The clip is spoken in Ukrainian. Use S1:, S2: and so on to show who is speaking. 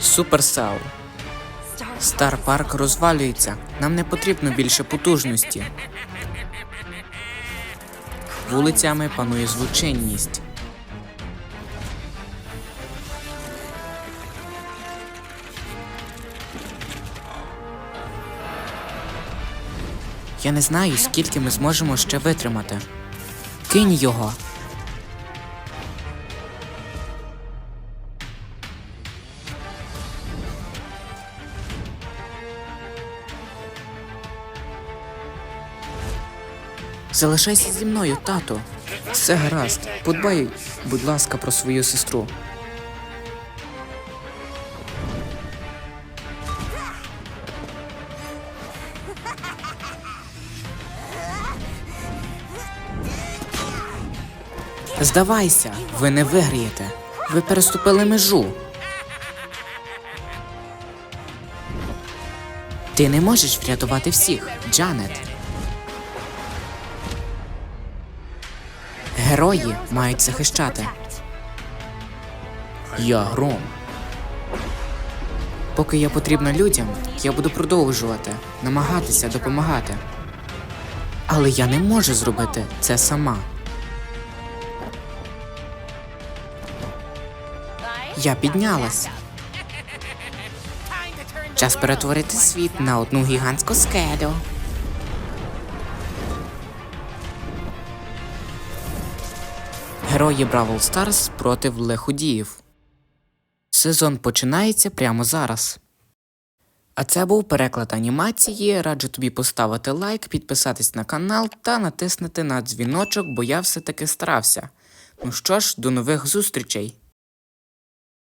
S1: Суперсел. Стар парк розвалюється. Нам не потрібно більше потужності. Вулицями панує злочинність. Я не знаю, скільки ми зможемо ще витримати. Кинь його. Залишайся зі мною, тато. Все гаразд. Подбай, будь ласка, про свою сестру. Здавайся, ви не виграєте. Ви переступили межу. Ти не можеш врятувати всіх, Джанет. Герої мають захищати. Я гром. Поки я потрібна людям, я буду продовжувати намагатися допомагати. Але я не можу зробити це сама. Я піднялась. Час перетворити світ на одну гігантську скелю. Герої Бравл Старс проти лиходіїв. Сезон починається прямо зараз. А це був переклад анімації. Раджу тобі поставити лайк, підписатись на канал та натиснути на дзвіночок, бо я все таки старався. Ну що ж, до нових зустрічей!